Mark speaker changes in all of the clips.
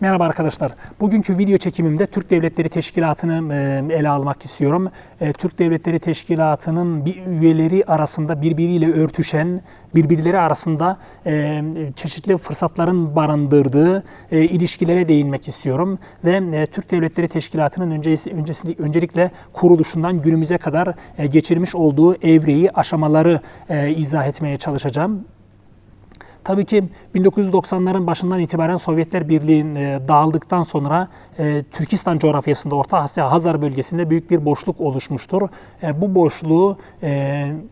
Speaker 1: Merhaba arkadaşlar. Bugünkü video çekimimde Türk Devletleri Teşkilatı'nı e, ele almak istiyorum. E, Türk Devletleri Teşkilatı'nın bir üyeleri arasında birbiriyle örtüşen, birbirleri arasında e, çeşitli fırsatların barındırdığı ilişkilere değinmek istiyorum. Ve Türk Devletleri Teşkilatı'nın öncesi, öncelikle kuruluşundan günümüze kadar geçirmiş olduğu evreyi, aşamaları izah etmeye çalışacağım. Tabii ki 1990'ların başından itibaren Sovyetler Birliği e, dağıldıktan sonra e, Türkistan coğrafyasında, Orta Asya, Hazar bölgesinde büyük bir boşluk oluşmuştur. E, bu boşluğu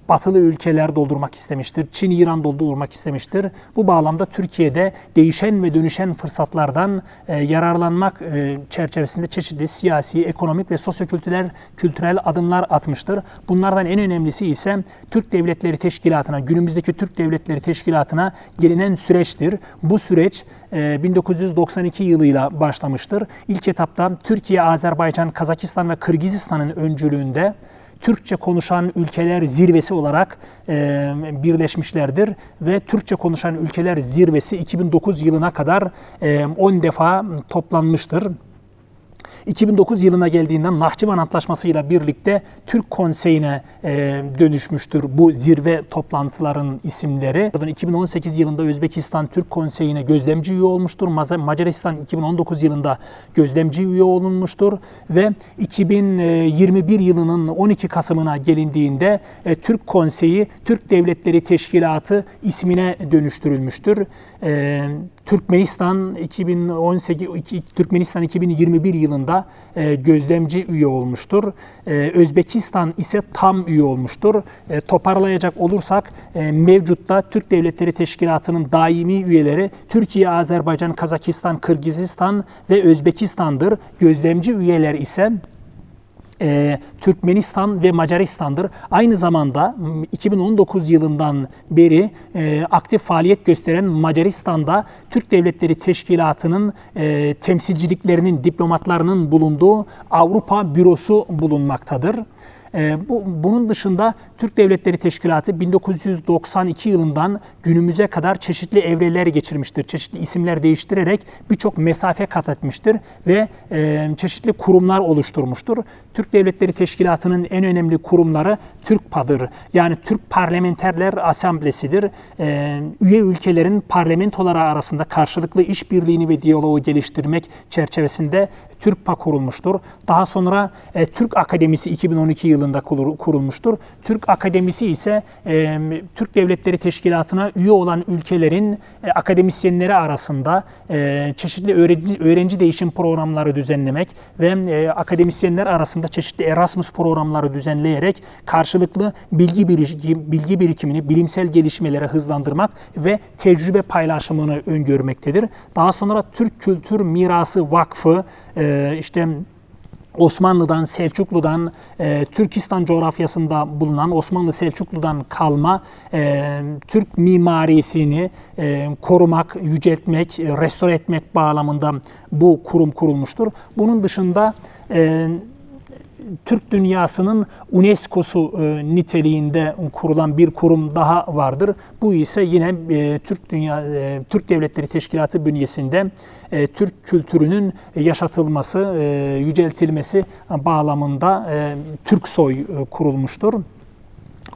Speaker 1: batılı ülkeler doldurmak istemiştir. Çin, İran doldurmak istemiştir. Bu bağlamda Türkiye'de değişen ve dönüşen fırsatlardan yararlanmak çerçevesinde çeşitli siyasi, ekonomik ve sosyokültürel kültürel adımlar atmıştır. Bunlardan en önemlisi ise Türk Devletleri Teşkilatı'na, günümüzdeki Türk Devletleri Teşkilatı'na gelinen süreçtir. Bu süreç 1992 yılıyla başlamıştır. İlk etapta Türkiye, Azerbaycan, Kazakistan ve Kırgızistan'ın öncülüğünde Türkçe konuşan ülkeler zirvesi olarak e, birleşmişlerdir ve Türkçe konuşan ülkeler zirvesi 2009 yılına kadar e, 10 defa toplanmıştır. 2009 yılına geldiğinden Nahçıvan Antlaşması ile birlikte Türk Konseyi'ne e, dönüşmüştür bu zirve toplantıların isimleri. 2018 yılında Özbekistan Türk Konseyi'ne gözlemci üye olmuştur. Macaristan 2019 yılında gözlemci üye olunmuştur ve 2021 yılının 12 Kasım'ına gelindiğinde e, Türk Konseyi Türk Devletleri Teşkilatı ismine dönüştürülmüştür. E, Türkmenistan 2018 Türkmenistan 2021 yılında e, gözlemci üye olmuştur. E, Özbekistan ise tam üye olmuştur. E, toparlayacak olursak e, mevcutta Türk Devletleri Teşkilatı'nın daimi üyeleri Türkiye, Azerbaycan, Kazakistan, Kırgızistan ve Özbekistan'dır. Gözlemci üyeler ise e, Türkmenistan ve Macaristan'dır. Aynı zamanda 2019 yılından beri e, aktif faaliyet gösteren Macaristan'da Türk Devletleri Teşkilatı'nın e, temsilciliklerinin, diplomatlarının bulunduğu Avrupa Bürosu bulunmaktadır. E, bu, bunun dışında Türk Devletleri Teşkilatı 1992 yılından günümüze kadar çeşitli evreler geçirmiştir. Çeşitli isimler değiştirerek birçok mesafe kat etmiştir ve e, çeşitli kurumlar oluşturmuştur. Türk Devletleri Teşkilatı'nın en önemli kurumları TÜRKPA'dır. Yani Türk Parlamenterler Asamblesidir. E, üye ülkelerin parlamentoları arasında karşılıklı işbirliğini ve diyaloğu geliştirmek çerçevesinde TÜRKPA kurulmuştur. Daha sonra e, Türk Akademisi 2012 yılında kurulmuştur. Türk Akademisi ise e, Türk Devletleri Teşkilatı'na üye olan ülkelerin e, akademisyenleri arasında e, çeşitli öğrenci, öğrenci değişim programları düzenlemek ve e, akademisyenler arasında çeşitli Erasmus programları düzenleyerek karşılıklı bilgi bilgi birikimini, bilimsel gelişmeleri hızlandırmak ve tecrübe paylaşımını öngörmektedir. Daha sonra Türk Kültür Mirası Vakfı e, işte Osmanlı'dan, Selçuklu'dan, e, Türkistan coğrafyasında bulunan Osmanlı Selçuklu'dan kalma e, Türk mimarisini e, korumak, yüceltmek, e, restore etmek bağlamında bu kurum kurulmuştur. Bunun dışında e, Türk dünyasının UNESCO'su e, niteliğinde kurulan bir kurum daha vardır. Bu ise yine e, Türk Dünya e, Türk Devletleri Teşkilatı bünyesinde e, Türk kültürünün yaşatılması, e, yüceltilmesi bağlamında e, Türk soy e, kurulmuştur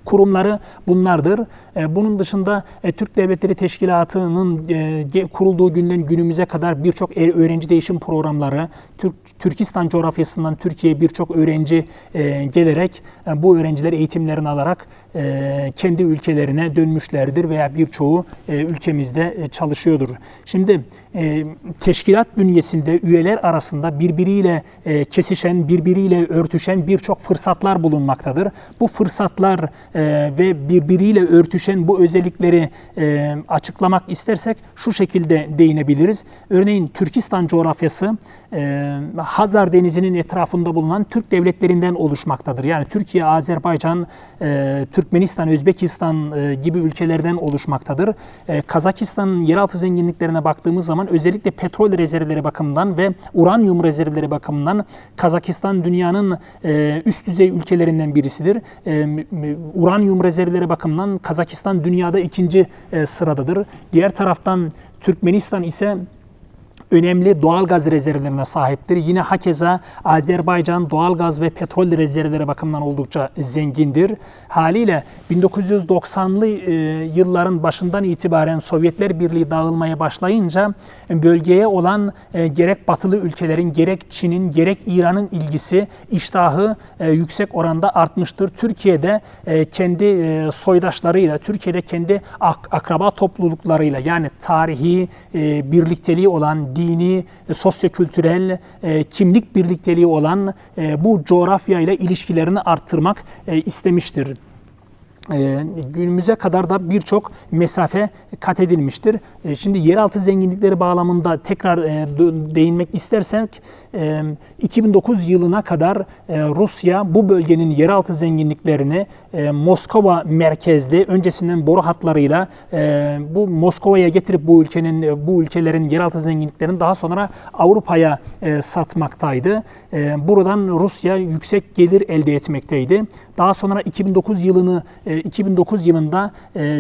Speaker 1: kurumları bunlardır. E, bunun dışında e, Türk Devletleri Teşkilatı'nın e, kurulduğu günden günümüze kadar birçok öğrenci değişim programları, Türk, Türkistan coğrafyasından Türkiye'ye birçok öğrenci gelerek bu öğrenciler eğitimlerini alarak kendi ülkelerine dönmüşlerdir veya birçoğu ülkemizde çalışıyordur. Şimdi teşkilat bünyesinde üyeler arasında birbiriyle kesişen, birbiriyle örtüşen birçok fırsatlar bulunmaktadır. Bu fırsatlar ve birbiriyle örtüşen bu özellikleri e, açıklamak istersek şu şekilde değinebiliriz. Örneğin Türkistan coğrafyası e, Hazar Denizi'nin etrafında bulunan Türk devletlerinden oluşmaktadır. Yani Türkiye, Azerbaycan, e, Türkmenistan, Özbekistan e, gibi ülkelerden oluşmaktadır. E, Kazakistan'ın yeraltı zenginliklerine baktığımız zaman özellikle petrol rezervleri bakımından ve uranyum rezervleri bakımından Kazakistan dünyanın üst düzey ülkelerinden birisidir. Uranyum rezervleri bakımından Kazakistan dünyada ikinci sıradadır. Diğer taraftan Türkmenistan ise önemli doğal gaz rezervlerine sahiptir. Yine hakeza Azerbaycan doğal gaz ve petrol rezervleri bakımından oldukça zengindir. Haliyle 1990'lı e, yılların başından itibaren Sovyetler Birliği dağılmaya başlayınca e, bölgeye olan e, gerek batılı ülkelerin gerek Çin'in gerek İran'ın ilgisi iştahı yüksek oranda artmıştır. Türkiye'de kendi soydaşlarıyla, Türkiye'de kendi ak- akraba topluluklarıyla yani tarihi birlikteliği olan, dini, e, sosyokültürel, e, kimlik birlikteliği olan e, bu coğrafyayla ilişkilerini arttırmak istemiştir. Günümüze kadar da birçok mesafe kat edilmiştir. Şimdi yeraltı zenginlikleri bağlamında tekrar değinmek istersek 2009 yılına kadar Rusya bu bölgenin yeraltı zenginliklerini Moskova merkezli öncesinden boru hatlarıyla bu Moskova'ya getirip bu ülkenin bu ülkelerin yeraltı zenginliklerini daha sonra Avrupa'ya satmaktaydı. Buradan Rusya yüksek gelir elde etmekteydi. Daha sonra 2009 yılını e, 2009 yılında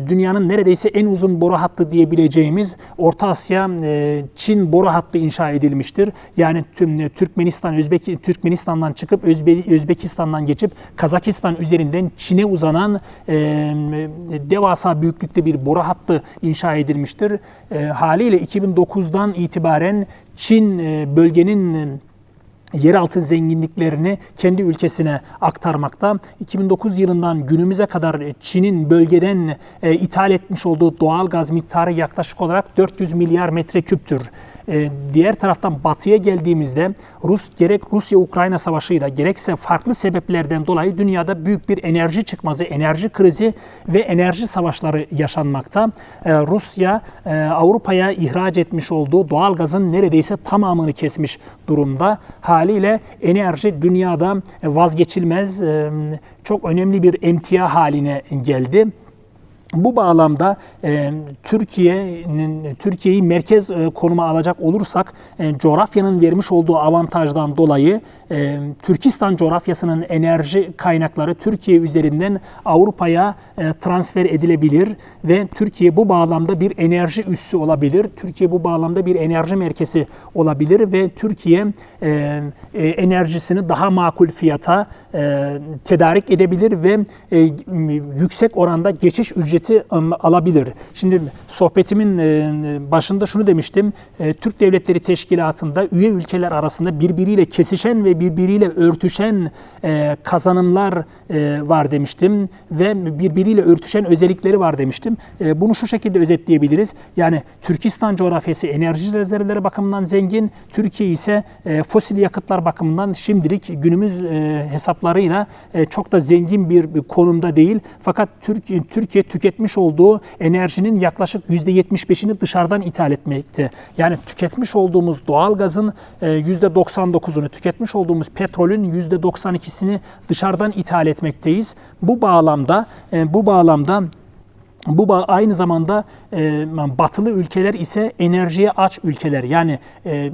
Speaker 1: dünyanın neredeyse en uzun boru hattı diyebileceğimiz Orta Asya Çin boru hattı inşa edilmiştir. Yani tüm Türkmenistan Özbek Türkmenistan'dan çıkıp Özbe- Özbekistan'dan geçip Kazakistan üzerinden Çin'e uzanan e, devasa büyüklükte bir boru hattı inşa edilmiştir. E, haliyle 2009'dan itibaren Çin e, bölgenin e, yeraltı zenginliklerini kendi ülkesine aktarmakta. 2009 yılından günümüze kadar Çin'in bölgeden e, ithal etmiş olduğu doğal gaz miktarı yaklaşık olarak 400 milyar metreküptür. E, diğer taraftan batıya geldiğimizde Rus gerek Rusya-Ukrayna savaşıyla gerekse farklı sebeplerden dolayı dünyada büyük bir enerji çıkmazı, enerji krizi ve enerji savaşları yaşanmakta. E, Rusya e, Avrupa'ya ihraç etmiş olduğu doğal gazın neredeyse tamamını kesmiş durumda. Haliyle enerji dünyada vazgeçilmez, e, çok önemli bir emtia haline geldi. Bu bağlamda e, Türkiye'nin Türkiye'yi merkez e, konuma alacak olursak e, coğrafyanın vermiş olduğu avantajdan dolayı e, Türkistan coğrafyasının enerji kaynakları Türkiye üzerinden Avrupa'ya e, transfer edilebilir ve Türkiye bu bağlamda bir enerji üssü olabilir. Türkiye bu bağlamda bir enerji merkezi olabilir ve Türkiye e, e, enerjisini daha makul fiyata e, tedarik edebilir ve e, yüksek oranda geçiş ücreti alabilir. Şimdi sohbetimin başında şunu demiştim. Türk Devletleri Teşkilatı'nda üye ülkeler arasında birbiriyle kesişen ve birbiriyle örtüşen e, kazanımlar e, var demiştim ve birbiriyle örtüşen özellikleri var demiştim. E, bunu şu şekilde özetleyebiliriz. Yani Türkistan coğrafyası enerji rezervleri bakımından zengin, Türkiye ise e, fosil yakıtlar bakımından şimdilik günümüz e, hesaplarıyla e, çok da zengin bir, bir konumda değil. Fakat Türkiye, Türkiye tüketmiş olduğu enerjinin yaklaşık %75'ini dışarıdan ithal etmekte. Yani tüketmiş olduğumuz doğal gazın e, %99'unu, tüketmiş olduğumuz petrolün %92'sini dışarıdan ithal etmekteyiz. Bu bağlamda e, bu bağlamda bu aynı zamanda e, batılı ülkeler ise enerjiye aç ülkeler. Yani e, e,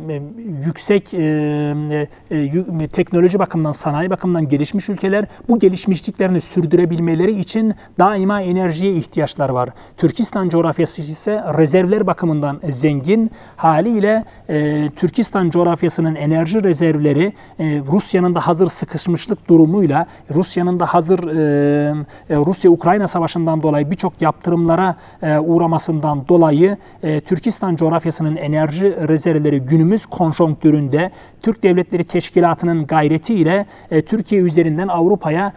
Speaker 1: yüksek e, e, yü- teknoloji bakımından, sanayi bakımından gelişmiş ülkeler bu gelişmişliklerini sürdürebilmeleri için daima enerjiye ihtiyaçları var. Türkistan coğrafyası ise rezervler bakımından zengin. Haliyle e, Türkistan coğrafyasının enerji rezervleri e, Rusya'nın da hazır sıkışmışlık durumuyla, Rusya'nın da hazır e, e, Rusya-Ukrayna savaşından dolayı birçok yaptırımlara e, uğramasından dolayı e, Türkistan coğrafyasının enerji rezervleri günümüz konjonktüründe Türk Devletleri Teşkilatı'nın gayretiyle e, Türkiye üzerinden Avrupa'ya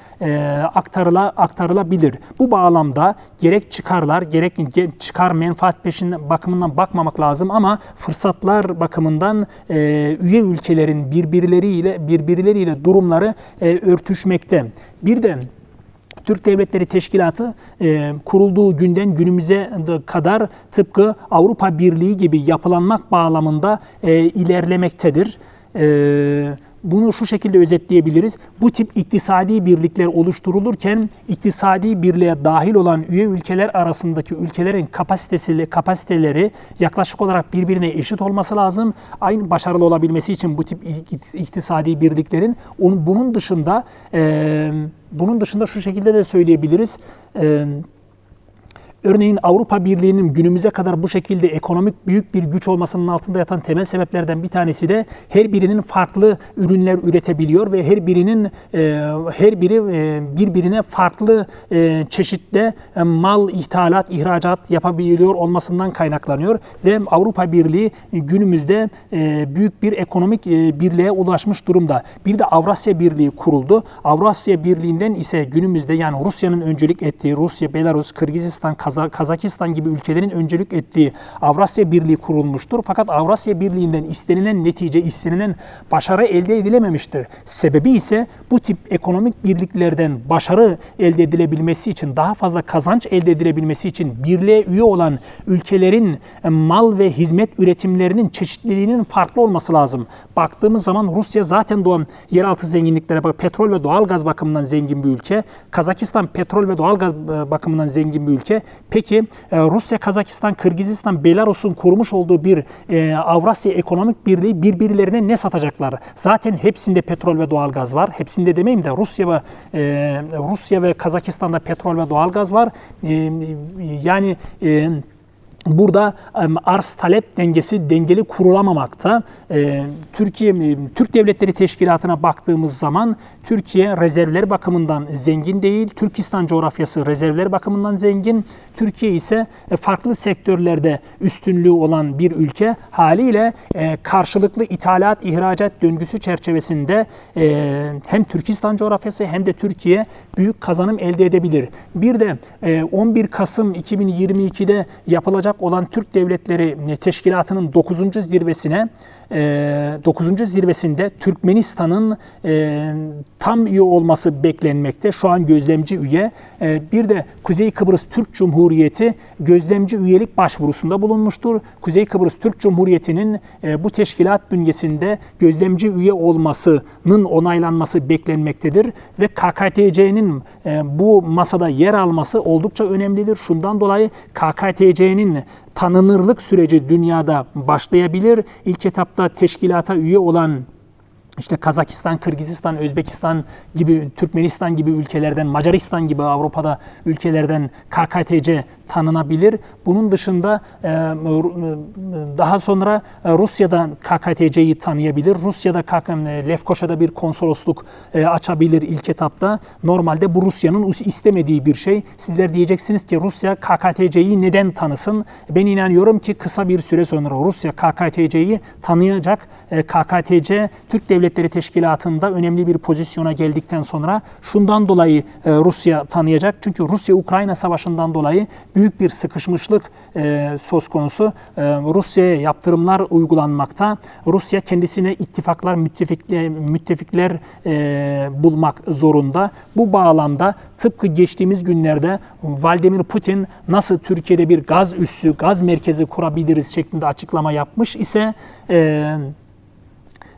Speaker 1: aktarıla aktarılabilir. Bu bağlamda gerek çıkarlar gerek ge- çıkar menfaat peşinden bakımından bakmamak lazım ama fırsatlar bakımından üye ülkelerin birbirleriyle birbirleriyle durumları örtüşmekte. Bir de Türk Devletleri Teşkilatı e, kurulduğu günden günümüze kadar tıpkı Avrupa Birliği gibi yapılanmak bağlamında e, ilerlemektedir. E, bunu şu şekilde özetleyebiliriz. Bu tip iktisadi birlikler oluşturulurken iktisadi birliğe dahil olan üye ülkeler arasındaki ülkelerin kapasitesi kapasiteleri yaklaşık olarak birbirine eşit olması lazım. Aynı başarılı olabilmesi için bu tip ik- iktisadi birliklerin bunun dışında e, bunun dışında şu şekilde de söyleyebiliriz. E, Örneğin Avrupa Birliği'nin günümüze kadar bu şekilde ekonomik büyük bir güç olmasının altında yatan temel sebeplerden bir tanesi de her birinin farklı ürünler üretebiliyor ve her birinin e, her biri e, birbirine farklı e, çeşitte e, mal ithalat, ihracat yapabiliyor olmasından kaynaklanıyor ve Avrupa Birliği günümüzde e, büyük bir ekonomik e, birliğe ulaşmış durumda. Bir de Avrasya Birliği kuruldu. Avrasya Birliği'nden ise günümüzde yani Rusya'nın öncülük ettiği, Rusya, Belarus, Kırgızistan, Kaza- Kazakistan gibi ülkelerin öncülük ettiği Avrasya Birliği kurulmuştur. Fakat Avrasya Birliği'nden istenilen netice, istenilen başarı elde edilememiştir. Sebebi ise bu tip ekonomik birliklerden başarı elde edilebilmesi için, daha fazla kazanç elde edilebilmesi için birliğe üye olan ülkelerin e, mal ve hizmet üretimlerinin çeşitliliğinin farklı olması lazım. Baktığımız zaman Rusya zaten doğan yeraltı zenginliklere bak petrol ve doğalgaz bakımından zengin bir ülke. Kazakistan petrol ve doğalgaz e, bakımından zengin bir ülke. Peki e, Rusya, Kazakistan, Kırgızistan, Belarus'un kurmuş olduğu bir e, Avrasya Ekonomik Birliği birbirlerine ne satacaklar? Zaten hepsinde petrol ve doğalgaz var. Hepsinde demeyeyim de Rusya ve e, Rusya ve Kazakistan'da petrol ve doğalgaz var. Yani Burada arz talep dengesi dengeli kurulamamakta. Türkiye Türk Devletleri Teşkilatı'na baktığımız zaman Türkiye rezervler bakımından zengin değil. Türkistan coğrafyası rezervler bakımından zengin. Türkiye ise e, farklı sektörlerde üstünlüğü olan bir ülke. Haliyle e, karşılıklı ithalat ihracat döngüsü çerçevesinde e, hem Türkistan coğrafyası hem de Türkiye büyük kazanım elde edebilir. Bir de e, 11 Kasım 2022'de yapılacak olan Türk Devletleri Teşkilatı'nın 9. zirvesine 9. zirvesinde Türkmenistan'ın e, tam üye olması beklenmekte. Şu an gözlemci üye. E, bir de Kuzey Kıbrıs Türk Cumhuriyeti gözlemci üyelik başvurusunda bulunmuştur. Kuzey Kıbrıs Türk Cumhuriyeti'nin e, bu teşkilat bünyesinde gözlemci üye olmasının onaylanması beklenmektedir ve KKTC'nin bu masada yer alması oldukça önemlidir. Şundan dolayı KKTC'nin tanınırlık süreci dünyada başlayabilir. İlk etapta teşkilata üye olan işte Kazakistan, Kırgızistan, Özbekistan gibi, Türkmenistan gibi ülkelerden, Macaristan gibi Avrupa'da ülkelerden KKTC tanınabilir. Bunun dışında e, daha sonra e, Rusya'da KKTC'yi tanıyabilir. Rusya'da e, Lefkoşa'da bir konsolosluk açabilir ilk etapta. Normalde bu Rusya'nın istemediği bir şey. Sizler diyeceksiniz ki Rusya KKTC'yi neden tanısın? Ben inanıyorum ki kısa bir süre sonra Rusya KKTC'yi tanıyacak. KKTC Türk Devletleri Teşkilatı'nda önemli bir pozisyona geldikten sonra şundan dolayı Rusya tanıyacak. Çünkü Rusya-Ukrayna Savaşı'ndan dolayı büyük bir sıkışmışlık e, söz konusu. E, Rusya'ya yaptırımlar uygulanmakta. Rusya kendisine ittifaklar, müttefikler, müttefikler e, bulmak zorunda. Bu bağlamda tıpkı geçtiğimiz günlerde Vladimir Putin nasıl Türkiye'de bir gaz üssü, gaz merkezi kurabiliriz şeklinde açıklama yapmış ise e,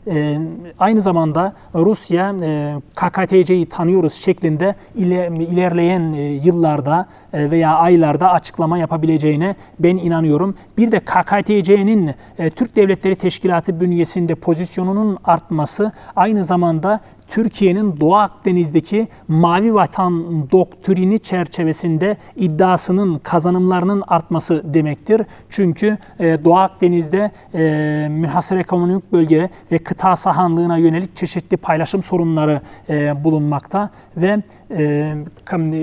Speaker 1: e, aynı zamanda Rusya e, KKTC'yi tanıyoruz şeklinde ile, ilerleyen e, yıllarda e, veya aylarda açıklama yapabileceğine ben inanıyorum. Bir de KKTC'nin e, Türk Devletleri Teşkilatı bünyesinde pozisyonunun artması aynı zamanda Türkiye'nin Doğu Akdeniz'deki mavi vatan doktrini çerçevesinde iddiasının, kazanımlarının artması demektir. Çünkü e, Doğu Akdeniz'de e, münhasır ekonomik bölge ve kıta sahanlığına yönelik çeşitli paylaşım sorunları e, bulunmakta ve e,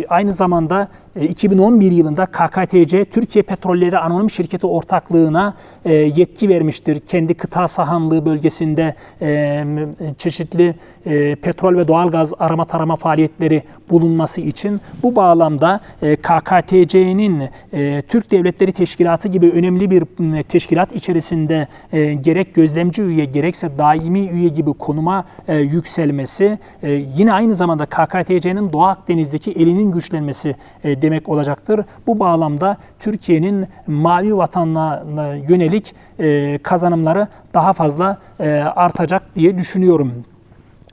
Speaker 1: aynı zamanda 2011 yılında KKTC Türkiye Petrolleri Anonim Şirketi ortaklığına e, yetki vermiştir. Kendi kıta sahanlığı bölgesinde e, çeşitli e, petrol ve doğalgaz arama tarama faaliyetleri bulunması için bu bağlamda KKTC'nin Türk Devletleri Teşkilatı gibi önemli bir teşkilat içerisinde gerek gözlemci üye gerekse daimi üye gibi konuma yükselmesi yine aynı zamanda KKTC'nin Doğu Akdeniz'deki elinin güçlenmesi demek olacaktır. Bu bağlamda Türkiye'nin mavi vatanına yönelik e, kazanımları daha fazla e, artacak diye düşünüyorum.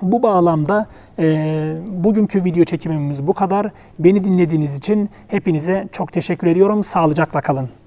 Speaker 1: Bu bağlamda e, bugünkü video çekimimiz bu kadar. Beni dinlediğiniz için hepinize çok teşekkür ediyorum. Sağlıcakla kalın.